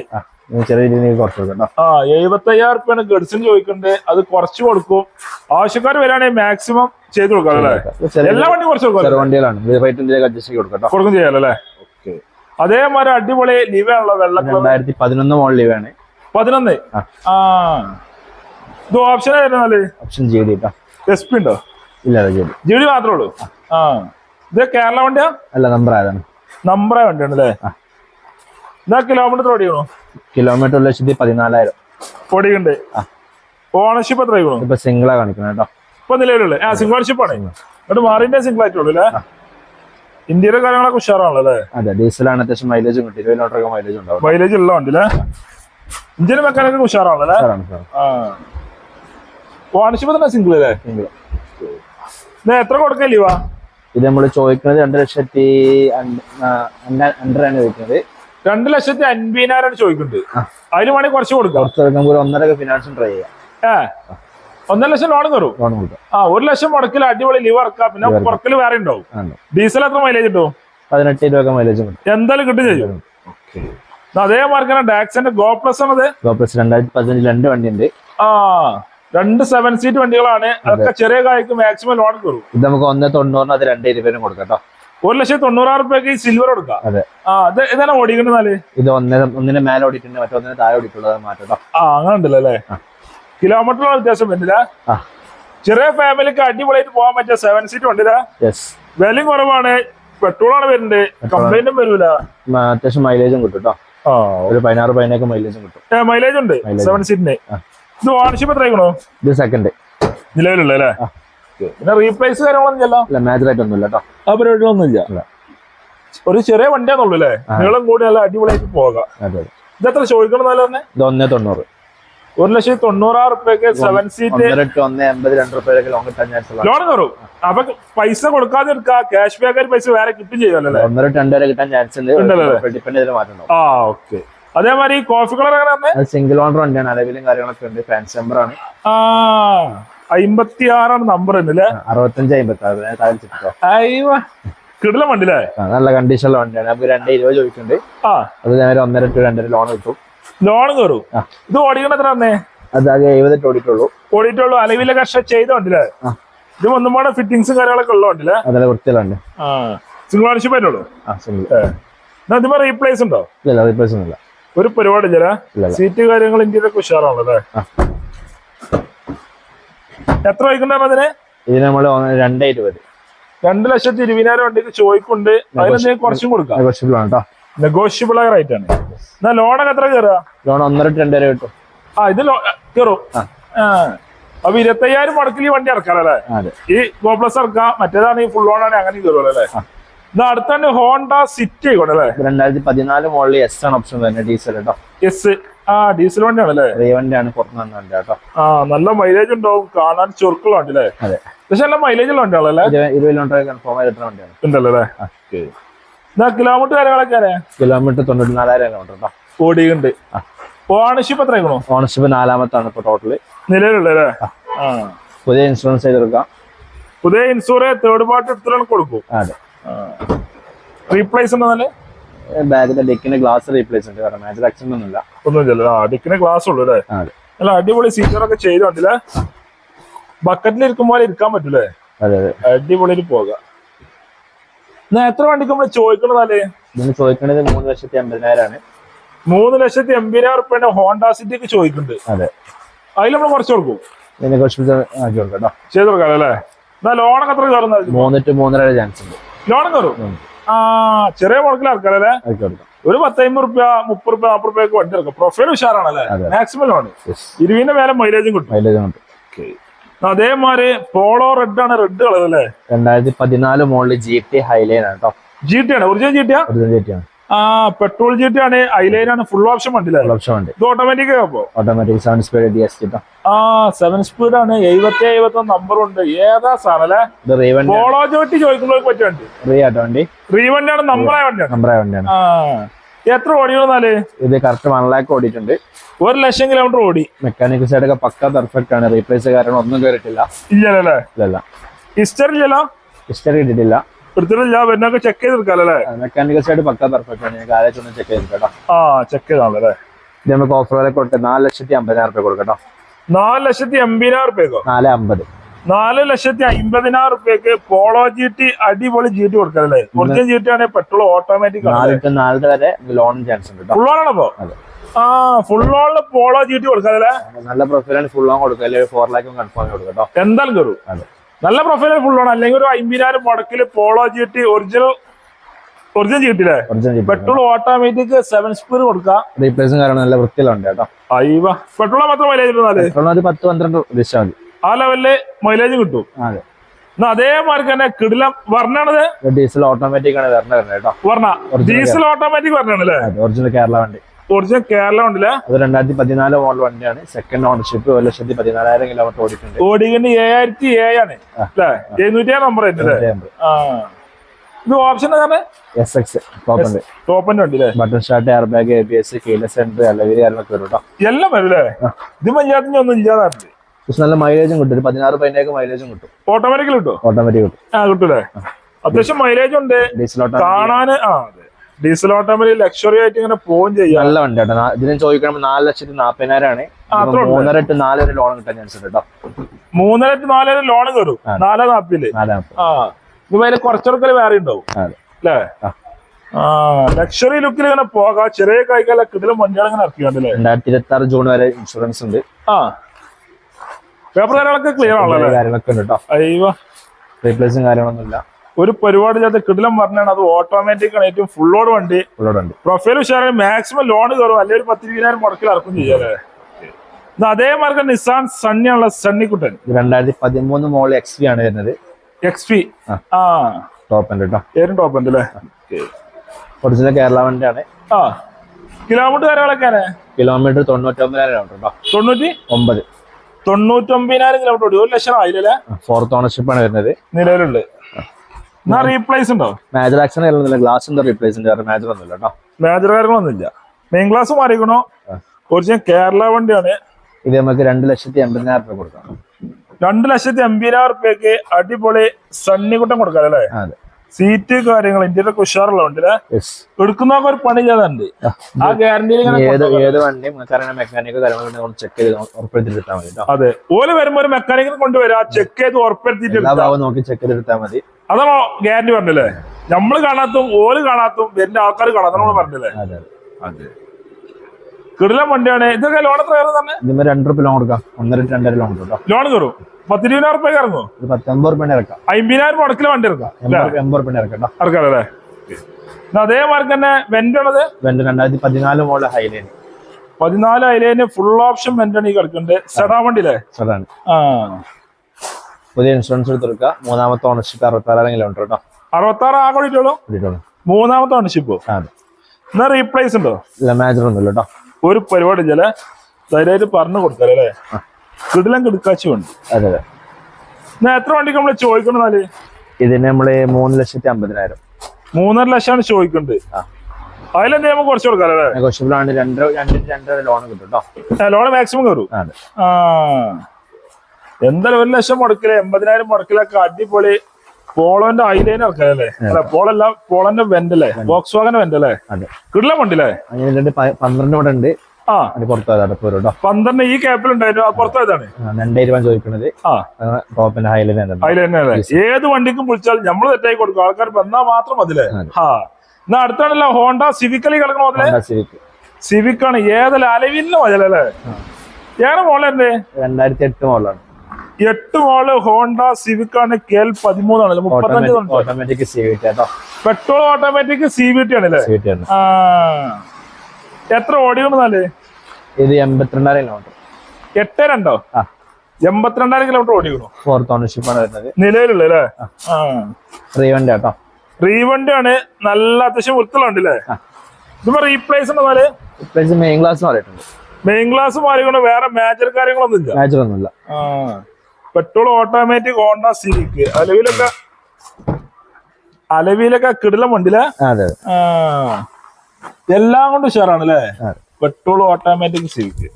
ചെറിയ രീതിയിൽ കുറച്ച് കൊടുക്കാം ആ എഴുപത്തി അയ്യായിരം റുപ്യാണ് ഗഡ്സിന് ചോദിക്കുന്നത് അത് കുറച്ച് കൊടുക്കും. ആവശ്യക്കാർ വരാണെങ്കിൽ മാക്സിമം ചെയ്ത് കൊടുക്കാം അല്ലേ? എല്ലാ കുറച്ച് കൊടുക്കാം. വണ്ടികളാണ്. റേറ്റ് അഡ്ജസ്റ്റ് കൊടുക്കാം അതേമാതിരി അടിപൊളി ലിവാണല്ലോ വെള്ള രണ്ടായിരത്തി പതിനൊന്ന് മോഡൽ ലിവാണ് പതിനൊന്ന്? ആ. ഇത് option ആയിരുന്നാൽ option G D S P ഉണ്ടോ? ഇല്ല ജി ഡി മാത്രമേ ഉള്ളൂ? ആ. ഇത് കേരള വണ്ടിയാ? അല്ല നമ്പർ ആയതാണ് നമ്പറേ വണ്ടിയാണ് അല്ലേ? എന്നാ ഇതാ കിലോമീറ്റർ ഓടിക്കണോ കിലോമീറ്റർ ഒരു ലക്ഷത്തി പതിനാലായിരം. ഓടിക്കണ്ട് ഓണർഷിപ്പ് എത്ര ആയിക്കണോ? ഇപ്പൊ സിംഗിളാ കാണിക്കണം കേട്ടോ. ഇപ്പൊ നിലവിലുള്ള? ആ സിംഗിൾ ഓണർഷിപ്പ് ആണ്. എന്നിട്ട് മാറിന്റെ സിംഗിൾ ആയിട്ടുള്ളൂ അല്ലേ? ഇന്ത്യയിലെ കാര്യങ്ങളൊക്കെ ഉഷാറാണല്ലോ അല്ലേ? അതെ ഡീസലാണ് അത്യാവശ്യം മൈലേജും കിട്ടും. ഇരുപത് കിലോമീറ്റർ മൈലേജ് ഉണ്ടാവും. മൈലേജ് ഉള്ള വണ്ടി അല്ലേ? ഇന്ത്യയിലെ മെക്കാനിക്കൊക്കെ ഉഷാറാണല്ലോ അല്ലേ? ഓണർഷിപ്പ് തന്നെ സിംഗിൾ അല്ലേ? സിംഗിൾ എത്ര കൊടുക്കാൻ ലീവാ ഇത് നമ്മൾ ചോദിക്കുന്നത് രണ്ട് ലക്ഷത്തി അണ്ടറാണ് ചോദിക്കുന്നത്. രണ്ട് ലക്ഷത്തി അൻപതിനായിരം ചോദിക്കുന്നുണ്ട് അതിന് വേണമെങ്കിൽ കുറച്ച് കൊടുക്കാം. കുറച്ച് ഒന്നര ഫിനാൻസും ട്രൈ ചെയ്യാം. ഒന്നര ലക്ഷം ലോൺ കയറും ലോൺ കൊടുക്കാം. ആ ഒരു ലക്ഷം മുടക്കിൽ അടിപൊളി ലീവ് ഇറക്കാം. പിന്നെ പുറക്കിൽ വേറെ ഉണ്ടാവും. ഡീസൽ എത്ര മൈലേജ് കിട്ടും? പതിനെട്ട് രൂപ മൈലേജ് എന്തായാലും കിട്ടും ചെയ്യും. അതേ മാർക്കാണ് ഡാക്സിന്റെ ഗോ പ്ലസ് ആണത്. ഗോപ്ലസ് രണ്ടായിരത്തി പതിനഞ്ചിൽ രണ്ട് വണ്ടി ഉണ്ട് ആ. രണ്ട് സെവൻ സീറ്റ് വണ്ടികളാണ്. അതൊക്കെ ചെറിയ കായ്ക്ക് മാക്സിമം ലോൺ കയറും ഇത് നമുക്ക് ഒന്ന് തൊണ്ണൂറിന് അത് രണ്ട് ഇരുപതിനും കൊടുക്കാം കേട്ടോ ഒരു ലക്ഷത്തി തൊണ്ണൂറായിരം റുപ്യക്ക് സിൽവർ കൊടുക്കാം. അതെ. ആ ഇത് ഇതാണ് ഓടിക്കുന്നത് ഇത് ഒന്നേ ഒന്നിനെ മേലെ ഓടിയിട്ടുണ്ട് മറ്റൊന്നിന് താഴെ ഓടിയിട്ടുള്ളത് മാറ്റാം ആ അങ്ങനെ ഉണ്ടല്ലോ അല്ലേ. കിലോമീറ്റർ വ്യത്യാസം വരുന്നില്ല. ചെറിയ ഫാമിലിക്ക് അടിപൊളിയായിട്ട് പോകാൻ പറ്റിയ സെവൻ സീറ്റ് വണ്ടിയില്ല വിലയും കുറവാണ്. പെട്രോൾ ആണ് വരുന്നത്. കംപ്ലൈന്റും വരൂല. അത്യാവശ്യം മൈലേജും കിട്ടും കേട്ടോ ഒരു പതിനാറ് പതിനേക്ക് മൈലേജും കിട്ടും. മൈലേജ് ഉണ്ട്. സെവൻ സീറ്റിന്. ഇത് ഓണർഷിപ്പ് എത്രയാക്കണോ ഇത് സെക്കൻഡ് നിലവിലുള്ള അല്ലേ. പിന്നെ റീപ്ലേസ് കാര്യങ്ങളൊന്നും ചെല്ലാം അല്ല മേജർ ആയിട്ടൊന്നുമില്ല കേട്ടോ ആ പരിപാടികളൊന്നും ഇല്ല ഇല്ല. ഒരു ചെറിയ വണ്ടിയാന്നുള്ളൂ അല്ലേ. നീളം കൂടി നല്ല അടിപൊളിയായിട്ട് പോകാം. ഇത് എത്ര ചോദിക്കണം തന്നെ ഇത് ഒന്നേ തൊണ്ണൂറ്. ഒരു ലക്ഷത്തി തൊണ്ണൂറായിരം റുപ്യക്ക് സെവൻ സീറ്റ് ലോൺ കയറും അപ്പൊ പൈസ കൊടുക്കാതെ എടുക്കുക ക്യാഷ് ബാക്ക് പൈസ വേറെ കിട്ടും അല്ലേ? ഒന്നര രണ്ടര കിട്ടാൻ ചാൻസ് ഉണ്ട്. ആ ഓക്കെ അതേമാതിരി കോഫി കളർ അങ്ങനെ സിംഗിൾ ഓണർ വണ്ടിയാണ്. അലവിലും കാര്യങ്ങളൊക്കെ ഉണ്ട്. ഫാൻസ് നമ്പർ ആണ്. അമ്പത്തി ആറാണ് നമ്പർ അല്ലേ അറുപത്തഞ്ച് അമ്പത്തി ആറ് കിടില വണ്ടില്ലേ നല്ല കണ്ടീഷനുള്ള വണ്ടിയാണ്. നമുക്ക് രണ്ട് ഇരുപത് ചോദിക്കുന്നുണ്ട് ആ. അത് ഞാൻ ഒന്നര ടു രണ്ടര ലോൺ കിട്ടും. ലോൺ കയറും ഇത് ഓടിക്കണ എത്ര തന്നെ അത് ആകെ എഴുപതിട്ട് ഓടിയിട്ടുള്ളൂ. ഓടിയിട്ടുള്ളൂ. അലവിലെ കർഷ ചെയ്ത വണ്ടിലേ. ഇത് ഒന്നും പാടെ ഫിറ്റിങ്സും കാര്യങ്ങളൊക്കെ ഉള്ള വണ്ടിലെ? അതെ വൃത്തിയിലുണ്ട് സിംഗിൾ ഓണർഷിപ്പ് ആയിട്ടുള്ളൂ? ആ സിംഗിൾ റീപ്ലേസ് ഉണ്ടോ? ഇല്ല റീപ്ലേസ് ഒന്നുമില്ല. ഒരു പരിപാടി ചില സീറ്റ് കാര്യങ്ങൾ ഇന്ത്യയിലൊക്കെ ഉഷാറാണല്ലേ. എത്ര വൈകുണ്ടായിരുന്നു അതിന്? ഇതിന് നമ്മൾ രണ്ട് ഇരുപത്. രണ്ട് ലക്ഷത്തി ഇരുപതിനായിരം വണ്ടിക്ക് ചോയ്ക്കുണ്ട് അതിനെന്തെങ്കിലും കുറച്ചും കൊടുക്കാം. നെഗോഷ്യബിൾ ആണ് കേട്ടോ നെഗോഷ്യബിൾ ആയ റേറ്റ് ആണ്. എന്നാ ലോണൊക്കെ എത്ര കയറുക ലോൺ ഒന്നര ടു രണ്ടര കിട്ടും. ആ ഇത് കയറും അപ്പൊ ഇരുപത്തയ്യായിരം മുടക്കിൽ വണ്ടി ഇറക്കാറല്ലേ ഈ ഗോപ്ലസ് ഇറക്കാം. മറ്റേതാണ് ഈ ഫുൾ ആണ് അങ്ങനെ കയറുമല്ലോ അല്ലേ? അടുത്തന്നെ ഹോണ്ട സിറ്റി ആയിക്കോട്ടെ അല്ലേ? രണ്ടായിരത്തി പതിനാല് മോഡൽ എസ് ആണ് ഓപ്ഷൻ തന്നെ ഡീസൽ കേട്ടോ എസ് ആ ഡീസൽ വണ്ടിയാണല്ലേ റീവന്റെ ആണ് പുറത്ത് വന്ന വണ്ടി കേട്ടോ ആ നല്ല മൈലേജ് ഉണ്ടാവും കാണാൻ ചുരുക്കുള്ള വണ്ടി അല്ലേ? അതെ. പക്ഷെ നല്ല മൈലേജ് ഉള്ള വണ്ടിയാണല്ലേ ഇരുപത് കിലോമീറ്റർ കൺഫേം ആയിട്ട് വണ്ടിയാണ്. ഉണ്ടല്ലോ അല്ലേ? എന്നാ കിലോമീറ്റർ കാര്യങ്ങളൊക്കെ അറിയാം കിലോമീറ്റർ തൊണ്ണൂറ്റി നാലായിരം കിലോമീറ്റർ കേട്ടോ ഓടിയുണ്ട്. ഓണർഷിപ്പ് എത്ര ആയിക്കണോ? ഓണർഷിപ്പ് നാലാമത്താണ് ഇപ്പൊ ടോട്ടൽ നിലവിലുള്ള ആ. പുതിയ ഇൻഷുറൻസ് ചെയ്തെടുക്കാം. പുതിയ ഇൻഷുറൻസ് തേർഡ് പാർട്ടി എടുത്തിട്ടാണ് കൊടുക്കും. അതെ. റീപ്ലേസ് ഉണ്ടെന്നല്ലേ ബാഗിന്റെ ഡെക്കിന്റെ ഗ്ലാസ് റീപ്ലേസ് ഉണ്ട് വേറെ മേജർ ആക്സിഡന്റ് ഒന്നുമില്ല. ഒന്നും ഇല്ലല്ലോ ആ ഡിക്കിന് ഗ്ലാസ് ഉള്ളൂ അല്ലേ? നല്ല അടിപൊളി സീറ്ററൊക്കെ ചെയ്ത് കണ്ടില്ലേ? ബക്കറ്റിൽ ഇരിക്കും പോലെ ഇരിക്കാൻ പറ്റൂലേ? അടിപൊളിയിൽ പോകാം. എത്ര വണ്ടിക്ക് നമ്മൾ ചോദിക്കണതല്ലേ ഇതിന് ചോദിക്കണത് മൂന്ന് ലക്ഷത്തി അമ്പതിനായിരമാണ് മൂന്ന് ലക്ഷത്തി എൺപതിനായിരം റുപ്യന്റെ ഹോണ്ട സിറ്റിക്ക് ചോദിക്കുന്നുണ്ട് അതെ. അതിൽ നമ്മൾ കുറച്ച് കൊടുക്കും. ചെയ്ത് കൊടുക്കാം അല്ലേ? എന്നാ ലോണൊക്കെ എത്ര കയറുന്നത്? മൂന്നിട്ട് മൂന്നര ചാൻസ് ഉണ്ട്. ലോണും കയറും ആ ചെറിയ മുടക്കിൽ കൊടുക്കാം ഒരു പത്തമ്പത് റുപ്യ മുപ്പത് റുപ്യ നാപ്പത് റുപ്യൊക്കെ വണ്ടി ഇറക്കും പ്രൊഫൈൽ ഉഷാറാണല്ലേ. മാക്സിമം ലോൺ ഇരുവിന്റെ മേലെ മൈലേജും കിട്ടും. മൈലേജ് ഉണ്ട് അതേമാതിരി പോളോ റെഡ് ആണ് റെഡ് കളർ അല്ലേ? രണ്ടായിരത്തി പതിനാല് മോളിൽ ജി ടി ഹൈലൈൻ ആണ് കേട്ടോ ജി ടി ആണ്. Original G T original G T ആണ്. ആ പെട്രോൾ ജെറ്റ് ആണ് ഐലൈൻ ആണ് ഫുൾ ഓപ്ഷൻ വണ്ടിയിലെ. ഓപ്ഷൻ വണ്ടി. ഇത് ഓട്ടോമാറ്റിക് ആകുമ്പോ automatic seven speed D S ആ സെവൻ സ്പീഡ് ആണ് എഴുപത്തി എഴുപത്തി നമ്പർ ഉണ്ട്. ഏതാ സാറല്ലേ പോളോ ജോട്ടി ചോദിക്കുന്നവർക്ക് പറ്റിയ വണ്ടി. റീ ആട്ടോ വണ്ടി? റീ വണ്ടിയാണ് നമ്പറായ വണ്ടിയാണ്. നമ്പറായ വണ്ടിയാണ്. ആ എത്ര ഓടികളെന്നാൽ ഇത് കറക്റ്റ് വൺ ലാക്ക് ഓടിയിട്ടുണ്ട്. ഒരു ലക്ഷം കിലോമീറ്റർ ഓടി. മെക്കാനിക്കൽ സൈഡ് ഒക്കെ പക്ക പെർഫെക്റ്റ് ആണ്. റീപ്ലേസ് കാരണം ഒന്നും കയറിയിട്ടില്ല ഇല്ലല്ലേ? ഇല്ലല്ല. ഹിസ്റ്ററി ഇല്ലല്ലോ? ഹിസ്റ്ററി ഇട്ടിട്ടില്ല. എടുത്തിട്ടില്ല. വരുന്നൊക്കെ ചെക്ക് ചെയ്തെടുക്കാല്ലേ മെക്കാനിക്കൽ സൈഡ് പക്കാ പെർഫെക്റ്റ് ആണ്. ഞാൻ ഒന്ന് ചെക്ക് ചെയ്തിട്ട് ആ ചെക്ക് ചെയ്താണല്ലേ നമുക്ക് ഓഫർ വില കൊടുത്തെ നാല് ലക്ഷത്തി അമ്പതിനായിരം റുപ്യ കൊടുക്കട്ടോ കേട്ടോ. നാല് ലക്ഷത്തി എൺപതിനായിരം റുപ്യക്കോ നാല് അമ്പത്. നാല് ലക്ഷത്തി അമ്പതിനായിരം റുപ്യക്ക് പോളോ ജി ടി അടിപൊളി ജി ടി കൊടുക്കല്ലേ ഒറിജിനൽ ജി ടി ആണെങ്കിൽ പെട്രോൾ ഓട്ടോമാറ്റിക് നാലര വരെ ലോൺ ചാൻസ് ഉണ്ട് ഫുൾ ഓൺ ആണോ ആ ഫുൾ ഓണിൽ പോളോ ജി ടി കൊടുക്കാല്ലേ നല്ല പ്രൊഫൈലാണ് ഫുൾ ഓൺ കൊടുക്കുക അല്ലെങ്കിൽ ഫോർ ലാക്കും കൺഫേം കൊടുക്കട്ടോ കേട്ടോ. എന്തായാലും കയറും അതെ. നല്ല പ്രൊഫൈൽ ഫുൾ ആണ്. അല്ലെങ്കിൽ ഒരു അമ്പതിനായിരം മുടക്കിൽ Polo G T original original G T അല്ലേ original petrol automatic seven speed കൊടുക്കാം. റീപ്ലേസും കാരണം നല്ല വൃത്തിയിലുണ്ട് കേട്ടോ. പെട്രോൾ മാത്രം മൈലേജ് പത്ത് പന്ത്രണ്ട് ഉദ്ദേശിച്ചാൽ മതി. ആ ലെവലിൽ മൈലേജ് കിട്ടും. അതെ. എന്നാ അതേമാതിരി തന്നെ കിടിലം വർണാണത്? ഡീസൽ ഓട്ടോമാറ്റിക് ആണ് വരുന്നത് കേട്ടോ. വർണ. ഡീസൽ ഓട്ടോമാറ്റിക് വർണാണല്ലേ? ഒറിജിനൽ കേരള വണ്ടി. ഒറിജിനൽ കേരള ഉണ്ടല്ലേ? അത് രണ്ടായിരത്തി പതിനാല് മോഡൽ വണ്ടിയാണ്. സെക്കൻഡ് ഓണർഷിപ്പ് ഒരു ലക്ഷത്തി പതിനാലായിരം കിലോമീറ്റർ ഓടിക്കുന്നത് ഓടിക്കുന്നത് ഏഴായിരത്തി ഏഴാണ്. അല്ലേ? എഴുന്നൂറ്റി നമ്പർ ഇത് ഓപ്ഷൻ എസ് എക്സ് ടോപ്പുണ്ട് ടോപ്പന്റെ ഉണ്ട്. Button start air bag A B S keyless centre അലവിരി കാര്യങ്ങളൊക്കെ വരും കേട്ടോ എല്ലാം വരും അല്ലേ? ഇത് പഞ്ചായത്തിന്റെ ഒന്നും ഇല്ലാതായിട്ട് പക്ഷെ നല്ല മൈലേജും കിട്ടും. ഒരു പതിനാറ് പതിനേക്ക് മൈലേജും കിട്ടും. ഓട്ടോമാറ്റിക്കൽ കിട്ടും ഓട്ടോമാറ്റിക് കിട്ടും. ആ കിട്ടൂലേ? അത്യാവശ്യം മൈലേജ് ഉണ്ട്. കാണാന് ആ അതെ. ഡീസൽ ഓട്ടോമിൽ ലക്ഷറി ആയിട്ട് ഇങ്ങനെ പോവും ചെയ്യാം. നല്ല വണ്ടി കേട്ടോ ഇതിന് ചോദിക്കണം നാല് ലക്ഷത്തി നാപ്പതിനായിരം ആണ് ആ, അത്രേ ഉള്ളൂ. മൂന്നര ടു നാല് വരെ ലോൺ കിട്ടാൻ ചാൻസ് ഉണ്ട് കേട്ടോ മൂന്നര ടു നാല് വരെ ലോൺ കയറും നാലാ നാപ്പിൽ നാലാം ആ. ഇത് അതിൽ കുറച്ചെടുക്കൽ വേറെ ഉണ്ടാവും. അല്ലേ? ലക്ഷറി ലുക്കിൽ ഇങ്ങനെ പോകാം. ചെറിയ കൈകാലൊക്കെ ഇതിലും വണ്ടികൾ ഇങ്ങനെ ഇറക്കിയാണ്ടല്ലേ രണ്ടായിരത്തി ഇരുപത്തി ആറ് ജൂൺ വരെ ഇൻഷുറൻസ് ഉണ്ട്. ആ. പേപ്പർ കാര്യങ്ങളൊക്കെ ക്ലിയർ ആണല്ലോ കാര്യങ്ങളൊക്കെ ഉണ്ട് കേട്ടോ അയ്യോ. റീപ്ലേസും കാര്യങ്ങളൊന്നുമില്ല. ഒരു പരിപാടി ചേർത്ത് കിടിലം പറഞ്ഞാണ് അത് ഓട്ടോമാറ്റിക് ആണ്. ഏറ്റവും ലോഡ് വണ്ടി. പ്രൊഫൈൽ ഉഷാറാണ് മാക്സിമം ലോൺ കയറും. അല്ലെങ്കിൽ ഒരു പത്തിരുപതിനായിരം മുടക്കിൽ ഇറക്കും ചെയ്യാല്ലേ അതേ മാർഗം നിസാൻ സണ്ണിയാണല്ലോ സണ്ണിക്കുട്ടൻ രണ്ടായിരത്തി പതിമൂന്ന് മോൾ എക്സ് പി ആണ് വരുന്നത്. എക്സ് പി ആ. ടോപ്പ് ഉണ്ട് കേട്ടോ ഏരും ടോപ്പ് ഉണ്ട് അല്ലേ? ഒറിജിനൽ കേരള വണ്ടിയാണ് ആ. കിലോമീറ്റർ കാര്യങ്ങളൊക്കെയാണ് കിലോമീറ്റർ തൊണ്ണൂറ്റൊമ്പതിനായിരം കിലോമീറ്റർ കേട്ടോ തൊണ്ണൂറ്റി? ഒമ്പത്. തൊണ്ണൂറ്റൊമ്പതിനായിരം കിലോമീറ്റർ ഒരു ലക്ഷം ആയില്ലേ ഫോർത്ത് ഓണർഷിപ്പ് ആണ് വരുന്നത്. നിലവിലുണ്ട് റീപ്ലേസ് ഉണ്ടോ? മേജർ ആക്ഷൻ ഗ്ലാസ് എന്താ റീപ്ലേസ് ഉണ്ട്. വേറെ മേജർ ഒന്നുമില്ല കേട്ടോ. മേജർ കാര്യങ്ങളൊന്നുമില്ല. മെയിൻ ക്ലാസ് മാറിക്കണോ? ഒറിജിനൽ കേരള വണ്ടിയാണ്. ഇത് നമുക്ക് രണ്ട് ലക്ഷത്തി എൺപതിനായിരം രൂപ കൊടുക്കാം. രണ്ട് ലക്ഷത്തി എൺപതിനായിരം രൂപയ്ക്ക് അടിപൊളി സണ്ണി സണ്ണിക്കുട്ടം കൊടുക്കാം അല്ലേ അതെ. സീറ്റ് കാര്യങ്ങൾ ഇന്ത്യയുടെ ഉഷാറുള്ള വണ്ടിയിലെ യെസ് എടുക്കുന്ന ഒരു പണി ചെയ്തുണ്ട് ആ. ഗ്യാരണ്ടിയിൽ ഏത് വണ്ടി വണ്ടിയും മെക്കാനിക്കോ കാര്യങ്ങളൊക്കെ ചെക്ക് ചെയ്ത് ഉറപ്പെടുത്തി എടുത്താൽ മതി അതെ. ഓൽ വരുമ്പോ ഒരു മെക്കാനിക്കിനെ കൊണ്ടുവരാ ചെക്ക് ചെയ്ത് ഉറപ്പെടുത്തിട്ട് നോക്കി ചെക്ക് ചെയ്ത് എടുത്താൽ മതി. അതാണോ ഗ്യാരണ്ടി പറഞ്ഞല്ലേ നമ്മൾ കാണാത്തും ഓൽ കാണാത്തും വരുന്ന ആൾക്കാർ കാണാത്ത നമ്മൾ പറഞ്ഞല്ലേ അതെ കിടിലം വണ്ടിയാണ്. ഇതൊക്കെ ലോൺ എത്ര കയറും തന്നെ ഇതിന് രണ്ടര റുപ്യ ലോൺ കൊടുക്കാം. ഒന്നര രണ്ടര ലോൺ കൊടുക്കാം ലോൺ കയറും. പത്തിരുപതിനായിരം റുപ്യ ഇറങ്ങോ ഇത് പത്തൊമ്പത് റുപ്യ ഇറക്കാം. അമ്പതിനായിരം മുടക്കിൽ വണ്ടി ഇറക്കാം അല്ലേ? എൺപത് റുപ്യ ഇറക്കാം കേട്ടോ. ഇറക്കാറല്ലേ അതേമാതിരി തന്നെ വെന്റ് ആണത്? രണ്ട് രണ്ടായിരത്തി പതിനാല് മോളിൽ ഹൈലൈൻ പതിനാല് ഹൈലൈന് ഫുൾ ഓപ്ഷൻ വെന്റ് ആണ് ഈ കിടക്കുന്നുണ്ട് സെഡാ വണ്ടിയില്ലേ സെഡാൻ ആ. പുതിയ ഇൻഷുറൻസ് എടുത്തെടുക്കുക മൂന്നാമത്തെ ഓണർഷിപ്പ് അറുപത്താറായിരം കിലോമീറ്റർ കേട്ടോ. അറുപത്താറ് ആ കൂടിയിട്ടുള്ളൂ മൂന്നാമത്തെ ഓണർഷിപ്പ് അതെ. എന്നാ റീപ്ലേസ് ഉണ്ടോ? ഇല്ല മാജർ ഒന്നുമില്ല കേട്ടോ. ഒരു പരിപാടി ഇല്ലേ ധൈര്യമായിട്ട് പറഞ്ഞു കൊടുക്കാല്ലേ കിടിലം കിടക്കാച്ചു ഉണ്ട്. അതെ അതെ. എത്ര വണ്ടിക്ക് നമ്മൾ ചോദിക്കണെന്നാൽ ഇതിന് നമ്മൾ മൂന്ന് ലക്ഷത്തി അമ്പതിനായിരം. മൂന്നര ലക്ഷമാണ് ചോദിക്കുന്നത്. അതിലെന്താ നമുക്ക് കുറച്ച് കൊടുക്കാല്ലേ രണ്ട് രണ്ട് രണ്ടര ലോൺ കിട്ടും കേട്ടോ ലോൺ മാക്സിമം കയറും. അതെ. ആ. എന്തായാലും ഒരു ലക്ഷം മുടക്കിൽ എൺപതിനായിരം മുടക്കിലൊക്കെ അടിപൊളി പോളോന്റെ ഐലൈൻ ഇറക്കല്ലേ അല്ല? പോളല്ല പോളന്റെ വെന്റല്ലേ ബോക്സ് വാഗന്റെ വെന്റല്ലേ കിടില പ- പന്ത്രണ്ട് ഇവിടെ ഉണ്ട് പന്ത്രണ്ട് ഈ ക്യാപ്പിൽ ഉണ്ടായിരുന്നു. പുറത്തേതാണ് രണ്ടേ രൂപ ചോദിക്കുന്നത് ടോപ്പിന്റെ ഹൈലൈൻ ഏത് വണ്ടിക്കും വിളിച്ചാൽ നമ്മൾ തെറ്റായി കൊടുക്കും. ആൾക്കാർ വന്നാൽ മാത്രം അതിലേ അതെ. ആ. എന്നാ അടുത്താണല്ലോ ഹോണ്ട സിവിക്കലി കിടക്കണോ Honda Civic. സിവിക് ആണ്. ഏതല്ല? അലവിലിന് മതിലല്ലേ ഏറെ മോളെന്റെ രണ്ടായിരത്തി എട്ട് മോളാണ് എട്ട് മോൾ ഹോണ്ട സിവിക് ആണ്. കെ എൽ പതിമൂന്നാണല്ലോ മുപ്പത്തഞ്ച് automatic C V T petrol automatic C V T ആണല്ലേ ആ. എത്ര ഓടിയോ ഇത് എൺപത്തിരണ്ടായിരം കിലോമീറ്റർ എട്ട് രണ്ടോ? എൺപത്തിരണ്ടായിരം കിലോമീറ്റർ ഓടിക്കണോ ഫോർത്ത് ഓണർഷിപ്പ് ആണ് വരുന്നത്. നിലവിലുള്ള അല്ലേ? ആട്ടോ റീവണ്ടി ആണ് നല്ല അത്യാവശ്യം വൃത്തിലുണ്ട് ആ. ഇതിപ്പോ റീപ്ലേസ് ഉണ്ടെന്നാൽ ഇപ്രാവശ്യം മെയിൻ ക്ലാസ് മാറിയിട്ടുണ്ട് മെയിൻ ക്ലാസ് മാറിക്കൊണ്ട് വേറെ മേജർ കാര്യങ്ങളൊന്നും ഇല്ല. മേജർ ഒന്നുമില്ല. പെട്രോൾ ഓട്ടോമാറ്റിക് ഹോണ്ട സിക്ക് അലവിലൊക്കെ അലവിലൊക്കെ കിടലം വണ്ടിയിലെ അതെ. ആ. എല്ലാം കൊണ്ട് ഉഷാറാണ് അല്ലേ പെട്രോൾ ഓട്ടോമാറ്റിക് സിവിക്ക്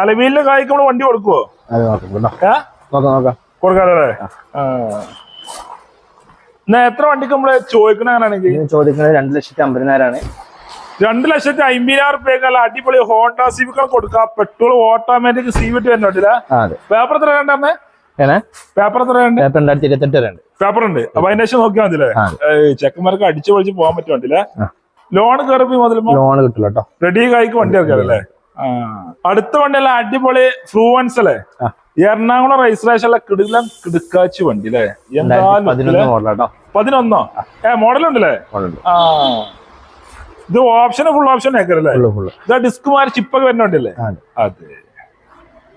അലവിലെ കായ്ക്ക് നമ്മൾ വണ്ടി കൊടുക്കുവോ? നോക്കാം എന്നാ എത്ര വണ്ടിക്ക് നമ്മൾ ചോദിക്കണെങ്കിൽ ചോദിക്കുന്നത് രണ്ട് ലക്ഷത്തി അമ്പതിനായിരാണ്. രണ്ട് ലക്ഷത്തി അമ്പതിനായിരം റുപ്യക്കല്ല അടിപൊളി ഹോണ്ട സിവിക്ക് കൊടുക്കാം. Petrol automatic C V T വരുന്നുണ്ടല്ലേ paper എത്ര വേണ്ടേ പേപ്പർ എത്ര വേണ്ട പേപ്പർ രണ്ടായിരത്തി ഇരുപത്തെട്ട് പേപ്പർ ഉണ്ട്. അപ്പൊ അതിന്റെ ശേഷം നോക്കിയാൽ മതില്ലേ ചെക്കന്മാർക്ക് അടിച്ചു പൊളിച്ച് പോകാൻ പറ്റുമല്ലേ. ലോൺ കയറി മുതലുമ്പോ ലോൺ കിട്ടില്ല കേട്ടോ റെഡി കായ്ക്ക് വണ്ടി ഇറക്കാറല്ലേ അടുത്ത അടുത്ത വണ്ടിയല്ല അടിപൊളി ഫ്ലൂവൻസ് അല്ലേ. എറണാകുളം രജിസ്ട്രേഷൻ അല്ല കിടിലം കിടുക്കാച്ചി വണ്ടി അല്ലേ? എന്താ പതിനൊന്ന് ഏ മോഡൽ ഉണ്ടല്ലേ? ആ. ഇത് ഓപ്ഷൻ ഫുൾ ഓപ്ഷൻ ആക്കരല്ലേ ഇതാ ഡിസ്ക് മാറി ചിപ്പൊക്കെ വരുന്നുണ്ടല്ലേ അതെ.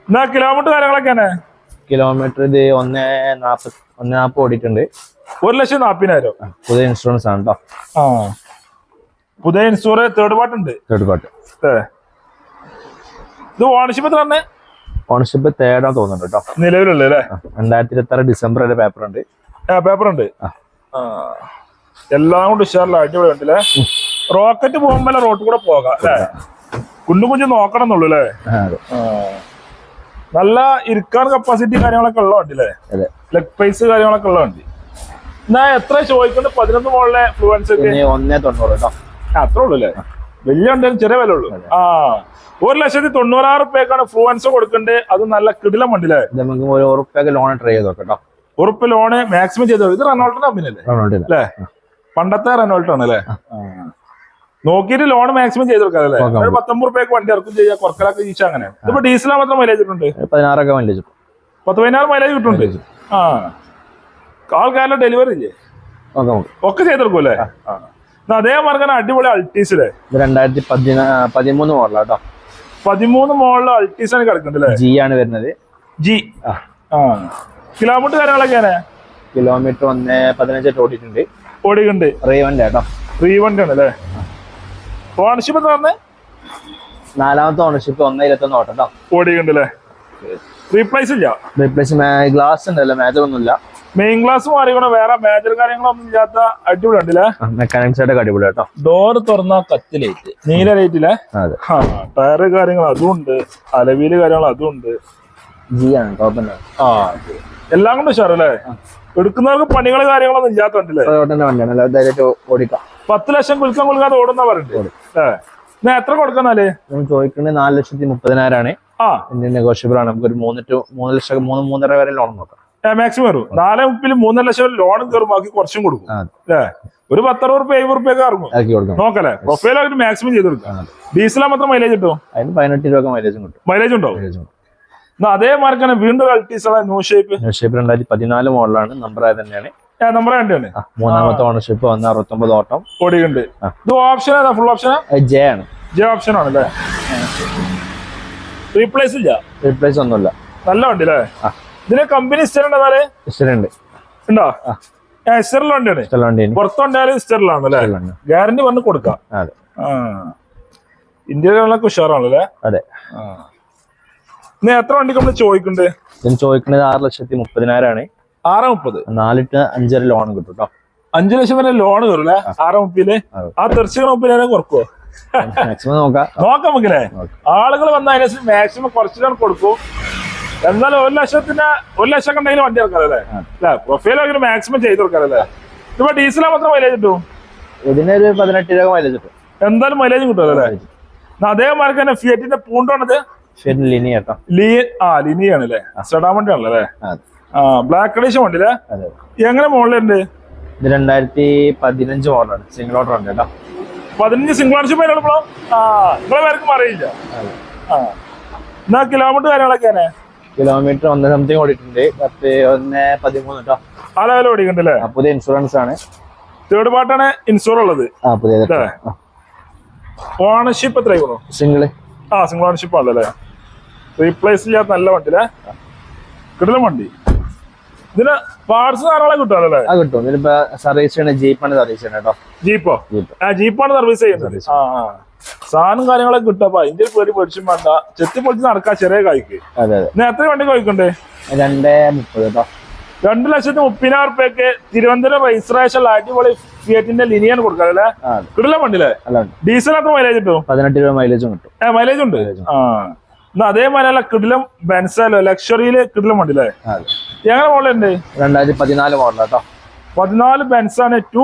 എന്നാ കിലോമീറ്റർ കാര്യങ്ങളൊക്കെയാണ് കിലോമീറ്റർ ഇത് ഒന്ന് നാപ്പത് ഒന്ന് നാപ്പത് ഓടിയിട്ടുണ്ട്. ഒരു ലക്ഷം നാപ്പതിനായിരം. പുതിയ ഇൻഷുറൻസ് ആണ് കേട്ടോ ആ. പുതിയ ഇൻഷൂർ തേർഡ് പാർട്ട് ഉണ്ട്. Third party. ഇത് ഓണർഷിപ്പ് എത്ര തന്നെ ഓണർഷിപ്പ് തേർഡാ തോന്നുന്നുണ്ട് കേട്ടോ. നിലവിലുള്ള അല്ലേ? രണ്ടായിരത്തി ഇരുപത്തി ആറ് ഡിസംബർ വരെ പേപ്പർ ഉണ്ട്. പേപ്പർ ഉണ്ട്. എല്ലാം കൊണ്ട് ഉഷാറില്ല അടിപൊളി ഉണ്ടല്ലേ റോക്കറ്റ് പോകുമ്പോൾ റോട്ടിൽ കൂടെ പോകാം അല്ലേ? കുഞ്ഞു കുഞ്ഞു നോക്കണം എന്നുള്ളൂ അല്ലേ. നല്ല ഇരിക്കാൻ കപ്പാസിറ്റി കാര്യങ്ങളൊക്കെ ഉള്ള വണ്ടി അല്ലേ? ലെഗ് പൈസ് കാര്യങ്ങളൊക്കെ ഉള്ള വണ്ടി. എന്നാ എത്ര ചോദിക്കുന്നുണ്ട്? പതിനൊന്ന് മോളിലെ ഫ്ലുവൻസ് ഒക്കെ? ഒന്നേ തൊണ്ണൂറ് കേട്ടോ. അത്രേ ഉള്ളൂ അല്ലേ? വലിയ വണ്ടിയാണ് ചെറിയ വില ഉള്ളൂ. ആ ഒരു ലക്ഷത്തി തൊണ്ണൂറായിരം റുപ്യക്കാണ് ഫ്ലുവൻസ് കൊടുക്കണ്ടേ. അത് നല്ല കിടിലം വണ്ടിയിലെ നമുക്ക് ഒരു ഉറുപ്പൊക്കെ ലോൺ ട്രൈ ചെയ്ത് നോക്കാം ഉറപ്പ് ലോണ് മാക്സിമം ചെയ്തോ ഇത് റെനോൾട്ടിന്റെ കമ്പനി അല്ലേ? പണ്ടത്തെ റെനോൾട്ട് ആണ് അല്ലേ നോക്കിയിട്ട് ലോൺ മാക്സിമം ചെയ്ത് കൊടുക്കാം അല്ലേ. ഒരു പത്തൊമ്പത് റുപ്യക്ക് വണ്ടി ഇറക്കും ചെയ്യാം കുറക്കലൊക്കെ ചോദിച്ചാൽ അങ്ങനെ. ഇതിപ്പോ ഡീസലാ മാത്രം മൈലേജ് ഇട്ടുണ്ട് പതിനാറൊക്കെ മൈലേജ് പത്ത് പതിനാറ് മൈലേജ് കിട്ടുന്നുണ്ട്? ആ. ആൾക്കാരുടെ ഡെലിവറി ഇല്ലേ? ഒക്കെ ചെയ്തെടുക്കും അല്ലേ ചെയ്തെടുക്കൂല്ലേ അതേ മാർഗം അടിപൊളി അൾട്ടീസിലെ അല്ലേ രണ്ടായിരത്തി പതിമൂന്ന് മോഡലാ കേട്ടോ പതിമൂന്ന് മോഡൽ അൾട്ടീസ് ആണ് കിടക്കുന്നുണ്ട് ജി ആണ് വരുന്നത്. ജി ആ. കിലോമീറ്റർ കാര്യങ്ങളൊക്കെയാണ് കിലോമീറ്റർ ഒന്ന് പതിനഞ്ചായിട്ട് ഓടിയിട്ടുണ്ട്. ഓടിയിട്ടുണ്ട്. റീവണ്ടി കേട്ടോ റീവണ്ടി വണ്ടി ആണ് അല്ലേ ഓണർഷിപ്പ് എന്ന് പറഞ്ഞേ നാലാമത്തെ ഓണർഷിപ്പ് ഒന്ന് ഇരുപത്തൊന്ന് ഓട്ടോ ഓടിയിട്ടുണ്ട് അല്ലേ റീപ്ലേസ് ഇല്ല? റീപ്ലേസ് ഗ്ലാസ് ഉണ്ടല്ലോ മാജർ ഒന്നുമില്ല. മെയിൻ ക്ലാസ് മാറിക്കണോ? വേറെ മേജർ കാര്യങ്ങളൊന്നും ഇല്ലാത്ത അടിപൊളി ഉണ്ടല്ലേ മെക്കാനിക്സ് ആയിട്ട് അടിപൊളി കേട്ടോ. ഡോർ തുറന്ന കത്ത് ലൈറ്റ് നീല ലൈറ്റിലെ അതെ. ടയർ കാര്യങ്ങൾ അതും ഉണ്ട്. അലവിൽ കാര്യങ്ങൾ അതും ഉണ്ട്. ആ എല്ലാം കൊണ്ട് ഉഷാറല്ലേ എടുക്കുന്നവർക്ക് പണികൾ കാര്യങ്ങളൊന്നും ഇല്ലാത്തണ്ടല്ലേ ഓടിക്കാം. പത്ത് ലക്ഷം കുലുക്കം കുലുക്കാതെ ഓടുന്ന പറഞ്ഞിട്ട് എത്ര കൊടുക്കുന്നാലേ ചോദിക്കുന്നത് നാല് ലക്ഷത്തി മുപ്പതിനായിരമാണ് ആ. ഇന്ത്യൻ നെഗോഷ്യബിൾ ആണ്. നമുക്ക് ഒരു മൂന്ന് ടു മൂന്ന് ലക്ഷം മൂന്ന് മൂന്നര വരെ ലോൺ നോക്കാം. മാക്സിമം വരും നാല് മുപ്പിൽ മൂന്നര ലക്ഷം ലോണും കയറും ബാക്കി കുറച്ചും കൊടുക്കും. അല്ലേ? ഒരു പത്തറുപത് റുപ്യ എഴുപത് റുപ്യ ഒക്കെ ഇറങ്ങും നോക്കല്ലേ? പ്രൊഫൈൽ അവർ മാക്സിമം ചെയ്ത് കൊടുക്കും ഡീസലാ മാത്രം മൈലേജ് കിട്ടും? അതിന് പതിനെട്ട് രൂപ മൈലേജും കിട്ടും. മൈലേജ് ഉണ്ടോ മൈലേജും കിട്ടും. എന്നാ അതേ മാർക്കാണ് വീണ്ടും അൾട്ടീസ് ന്യൂ ഷേപ്പ് നെഗോഷ്യബിൾ രണ്ടായിരത്തി പതിനാല് മോഡലാണ് നമ്പർ ആയത് തന്നെയാണ്. ആ, മൂന്നാമത്തെ ഓണർഷിപ്പ് വന്ന അറുപത്തൊമ്പത് ഓട്ടം. ഓടിയുണ്ട് ഇത് ഓപ്ഷൻ ഏതാ? ഫുൾ ഓപ്ഷൻ ജെ ആണ്. ജെ ഓപ്ഷൻ ആണല്ലേ റീപ്ലേസ് ഇല്ല? റീപ്ലേസ് ഒന്നുമില്ല. നല്ല വണ്ടി അല്ലേ. ഇതിന് കമ്പനി ഹിസ്റ്റർ ഉണ്ടെന്നാൽ ഇഷ്ടമുണ്ട് ഉണ്ടോ. വണ്ടിയാണ്. പുറത്തുണ്ടായാലും അല്ലേ? ഗ്യാരണ്ടി വന്ന് കൊടുക്കാം. ഇന്ത്യയിലുള്ളൊക്കെ ഉഷാറാണല്ലേ അതെ. എത്ര വണ്ടിക്ക് നമ്മൾ ചോദിക്കുന്നുണ്ട്? ഞാൻ ചോദിക്കുന്നത് ആറ് ലക്ഷത്തി മുപ്പതിനായിരമാണ് ആറ് മുപ്പത്. നാലിട്ട് അഞ്ചര ലോൺ കിട്ടും കേട്ടോ അഞ്ചു ലക്ഷം വരെ ലോൺ കയറൂലേ ആറ് മുപ്പിൽ ആ. തീർച്ചയായും മുപ്പതിനായിരം കുറക്കുവോ? മാക്സിമം നോക്കാം. നോക്കാം നമുക്കല്ലേ. ആളുകൾ വന്ന അതിനനുസരിച്ച് മാക്സിമം കുറച്ചിലാണ് കൊടുക്കും. എന്നാലും ഒരു ലക്ഷത്തിന് ഒരു ലക്ഷം കണ്ടെങ്കിലും വണ്ടി ഇറക്കാം അല്ലേ? പ്രൊഫൈൽ ഒരു മാക്സിമം ചെയ്ത് കൊടുക്കാറല്ലേ? ഇപ്പൊ ഡീസലാ മാത്രം മൈലേജ് കിട്ടും? ഇതിനൊരു പതിനെട്ട് രൂപ മൈലേജ് കിട്ടും. എന്തായാലും മൈലേജ് കിട്ടും. അല്ലേ അതേ മാർക്ക് തന്നെ ഫിയറ്റിന്റെ പൂണ്ടാണത് ആ ലിനിയാണ് അല്ലേ സെഡാ വണ്ടിയാണല്ലോ അല്ലേ? ആ. ബ്ലാക്ക് കണ്ടീഷൻ വണ്ടി അല്ലേ എങ്ങനെ മുകളിലുണ്ട് ഇത് രണ്ടായിരത്തി പതിനഞ്ച് മോഡലാണ്. സിംഗിൾ ഓർഡർ ഉണ്ട് കേട്ടോ. പതിനഞ്ച് സിംഗിൾ ആ നിങ്ങളെ പേർക്കും അറിയില്ല. ആ. എന്നാ കിലോമീറ്റർ കാര്യങ്ങളൊക്കെയാണ് കിലോമീറ്റർ ഒന്ന് സംതിങ് ഓടിയിട്ടുണ്ട്. പത്ത് ഒന്ന് പതിമൂന്ന് കേട്ടോ ആ ലെവൽ ഓടിക്കണ്ടല്ലേ അപ്പൊ പുതിയ ഇൻഷുറൻസ് ആണ്. തേർഡ് പാർട്ടാണ് ഇൻഷുർ ഉള്ളത്. ആ പുതിയ? ഓണർഷിപ്പ് എത്രയായിരുന്നു സിംഗിൾ ആ സിംഗിൾ ഓണർഷിപ്പ് ആണല്ലേ റീപ്ലേസ് ചെയ്യാത്ത നല്ല വണ്ടി അല്ലേ കിടലം വണ്ടി. ഇതിന് പാർട്സ് ധാരാളം കിട്ടുമല്ലേ ആ കിട്ടും. ഇതിലിപ്പോ സർവീസ് ചെയ്യണ ജീപ്പാണ് സർവീസ് ചെയ്യണ കേട്ടോ ജീപ്പോ ജീപ്പ് ആ ജീപ്പാണ് സർവീസ് ചെയ്യുന്നത്. ആ ആ. സാധനം കാര്യങ്ങളൊക്കെ കിട്ടപ്പാ അതിന്റെ പേര് പേടിച്ചും വേണ്ട. ചെത്തി പൊളിച്ച് നടക്കാ ചെറിയ കായ്ക്ക്. എത്ര വണ്ടി കഴിക്കണ്ടേ രണ്ടേ മുപ്പത് കേട്ടോ രണ്ടു ലക്ഷത്തി മുപ്പതിനായിരം റുപ്യക്ക് തിരുവനന്തപുരം രജിസ്ട്രേഷൻ അടിപൊളി ഫിയറ്റിന്റെ ലിനിയാണ് കൊടുക്കാം അല്ലെ? ആ വണ്ടിയിലെ? ഉണ്ട്. ഡീസൽ അത്ര മൈലേജ് കിട്ടും? പതിനെട്ട് രൂപ മൈലേജും കിട്ടും. ഏഹ് മൈലേജ് ഉണ്ട്? ആ. എന്നാ അതേമാതിരി അല്ല കിടിലം ബെൻസാലോ ലക്ഷറിയിൽ കിടിലം വണ്ടിയിലെ ഞങ്ങളെ മോളുണ്ട് രണ്ടായിരത്തി പതിനാല് മോഡൽ കേട്ടോ പതിനാല് ബെൻസാണ് two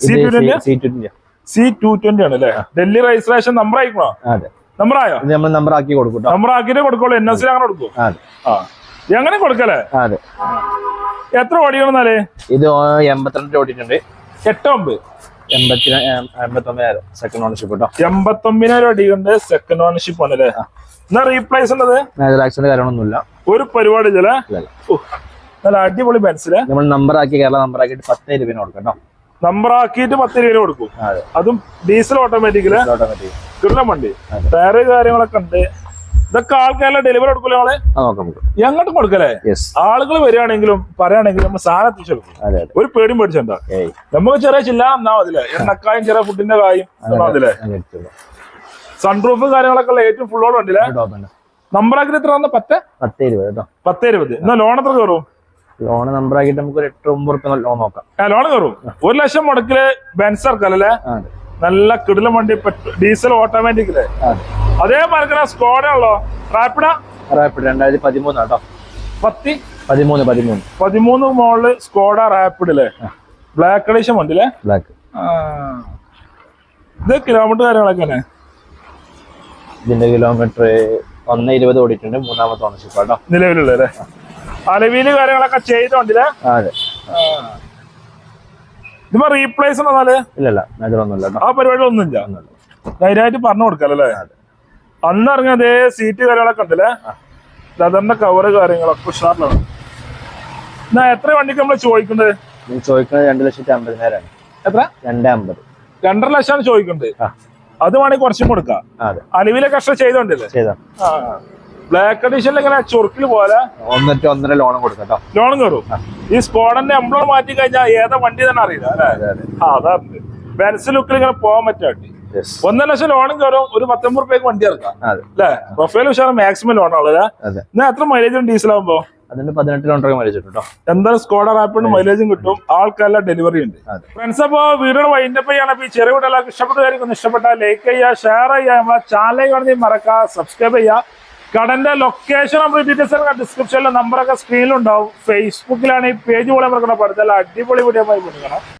C two twenty C two twenty ആണ് അല്ലേ? ഡൽഹി രജിസ്ട്രേഷൻ നമ്പർ ആയിക്കോളാം നമ്പർ ആയോ? നമ്മൾ നമ്പർ ആക്കി കൊടുക്കും നമ്പർ ആക്കിയിട്ട് കൊടുക്കുള്ളൂ. എൻ എസ് അങ്ങനെ കൊടുക്കും. ആ, എങ്ങനെ കൊടുക്കല്ലേ അതെ. എത്ര ഓടിക്കണമെന്നാലേ ഇത് എൺപത്തിരണ്ട് ഓടിയിട്ടുണ്ട്. എട്ട് ഒമ്പത് എൺപത്തി എൺപത്തൊമ്പതിനായിരം സെക്കൻഡ് ഓണർഷിപ്പ് കേട്ടോ എൺപത്തൊമ്പതിനായിരം അടിയുണ്ട് സെക്കൻഡ് ഓണർഷിപ്പ് ആണ് അല്ലേ? എന്നാ റീപ്ലേസ് ഉള്ളത്? മേജർ ആക്സിഡന്റ് കാര്യങ്ങളൊന്നുമില്ല. ഒരു പരിപാടി ചില ഇല്ലല്ല നല്ല അടിപൊളി ബെൻസിൽ നമ്മൾ നമ്പർ ആക്കി കേരള നമ്പർ ആക്കിട്ട് പത്തേ രൂപ കൊടുക്കാം ആക്കിയിട്ട് പത്ത് രൂപ കൊടുക്കും. അതും. ഡീസൽ ഓട്ടോമാറ്റിക്കിൽ ഓട്ടോമാറ്റിക് വണ്ടി. ടയറ് കാര്യങ്ങളൊക്കെ ഉണ്ട്. ഇതൊക്കെ ആൾക്കാരെല്ലാം ഡെലിവറി കൊടുക്കൂലേ നമ്മളെ? എങ്ങോട്ടും കൊടുക്കല്ലേ? ആളുകൾ വരികയാണെങ്കിലും പറയുകയാണെങ്കിലും നമ്മൾ സാധനം എത്തിച്ചു കൊടുക്കും. ഒരു പേടിയും പേടിച്ചണ്ട നമുക്ക് ചെറിയ ചില്ല എന്നാ മതില്ലേ എണ്ണക്കായും ചെറിയ ഫുഡിന്റെ കായും മതില്ലേ സൺറൂഫ് കാര്യങ്ങളൊക്കെ ഉള്ള ഏറ്റവും ഫുള്ളോട് വണ്ടില്ലേ നമ്പറാക്കി എത്ര വന്ന? പത്ത്? പത്ത് ഇരുപത് എന്നാ ലോൺ എത്ര കയറും? ലോൺ നമ്പർ ആക്കിയിട്ട് നമുക്ക് ഒരു എട്ട് ഒമ്പത് റുപ്യ ലോൺ നോക്കാം. ലോൺ കയറും. ഒരു ലക്ഷം മുടക്കിൽ ബെൻസ് ഇറക്കല്ലേ നല്ല കിടിലം വണ്ടി ഡീസൽ ഓട്ടോമാറ്റിക്കല്ലേ ആ, അതെ മറക്കണ സ്കോഡാണല്ലോ റാപ്പിഡ റാപ്പിഡ് രണ്ടായിരത്തി പതിമൂന്ന് കേട്ടോ. പത്തി? പതിമൂന്ന് പതിമൂന്ന്. പതിമൂന്ന് മോളിൽ സ്കോഡ റാപ്പിഡില്ലേ ബ്ലാക്ക് കണ്ടീഷൻ വണ്ടില്ലേ ബ്ലാക്ക് ആ. ഇത് കിലോമീറ്റർ കാര്യങ്ങളൊക്കെ തന്നെ? ഇതിന്റെ കിലോമീറ്റർ ഒന്ന് ഇരുപത് ഓടിയിട്ടുണ്ട്. മൂന്നാമത്തെ ഓണർഷിപ്പ് കേട്ടോ. നിലവിലുള്ള അല്ലേ? അലവിയിൽ കാര്യങ്ങളൊക്കെ ചെയ്തോണ്ടില്ലേ? അതെ. ഇതിപ്പോ റീപ്ലേസ് എന്നാൽ? ഇല്ലല്ല ഇല്ല ആ പരിപാടി ഒന്നുമില്ല. ധൈര്യമായിട്ട് പറഞ്ഞു കൊടുക്കാല്ലേ അന്ന് ഇറങ്ങിയ അതേ സീറ്റ് കാര്യങ്ങളൊക്കെ ഉണ്ടല്ലേ? ലെതറിന്റെ കവറ് കാര്യങ്ങളൊക്കെ ഉഷാറിലാണ് എന്നാ എത്ര വണ്ടിക്ക് നമ്മൾ ചോദിക്കുന്നത് ചോദിക്കുന്നത് രണ്ട് ലക്ഷത്തി അമ്പതിനായിരാണ്. എത്ര? രണ്ടേ അമ്പത്. രണ്ടര ലക്ഷമാണ് ചോദിക്കുന്നത് അത് വേണമെങ്കിൽ കുറച്ചും കൊടുക്കാം. അലവിലൊക്കെ കഷ്ടം ചെയ്തോണ്ടല്ലേ? ചെയ്താ. ബ്ലാക്ക് അഡീഷനിൽ ഇങ്ങനെ ചൊറുക്കിൽ പോലെ ഒന്നിട്ട് ഒന്നര ലോൺ കൊടുക്കാം കേട്ടോ ലോണും കയറും ഈ സ്കോഡന്റെ എംബ്ലോ മാറ്റി കഴിഞ്ഞാൽ ഏതാ വണ്ടി തന്നെ അറിയില്ല അതെ അതെ. ആ അതാണ് ബെൻസ് ലുക്കിൽ ഇങ്ങനെ പോകാൻ പറ്റും വണ്ടി ഒന്നര ലക്ഷം ലോണും കയറും ഒരു പത്തൊമ്പത് റുപ്യക്ക് വണ്ടി ഇറക്കാം. അതെ. അല്ലേ? പ്രൊഫൈൽ ഉഷാറ് മാക്സിമം ലോൺ അതെ. എന്നാ എത്ര മൈലേജും ഡീസൽ ആകുമ്പോ അതിന് പതിനെട്ട് ലോൺ മൈലേജ് കിട്ടും എന്തായാലും സ്കോഡ റാപ്പിന് മൈലേജും കിട്ടും. ആൾക്കെല്ലാം ഡെലിവറി ഉണ്ട്. അതെ. ഫ്രണ്ട്സ് അപ്പോ വീഡിയോ വൈൻഡപ്പ് ചെയ്യണം അപ്പൊ ഈ ചെറിയ വീഡിയോ എല്ലാവർക്കും കാര്യങ്ങൾ ഇഷ്ടപ്പെട്ടാൽ ലൈക്ക് ചെയ്യുക ഷെയർ ചെയ്യുക. നമ്മളെ ചാനൽ വേണമെങ്കിൽ മറക്കുക സബ്സ്ക്രൈബ് ചെയ്യുക. കടന്റെ ലൊക്കേഷൻ നമ്മൾ ഡീറ്റെയിൽസ് ഡിസ്ക്രിപ്ഷനിലെ നമ്പറൊക്കെ സ്ക്രീനിലുണ്ടാവും ഫേസ്ബുക്കിലാണ് ഈ പേജ് പോലെ നമ്മൾ കണ്ടപ്പോൾ അടുത്തല്ല അടിപൊളി വീഡിയോ പോയി കൊടുക്കണം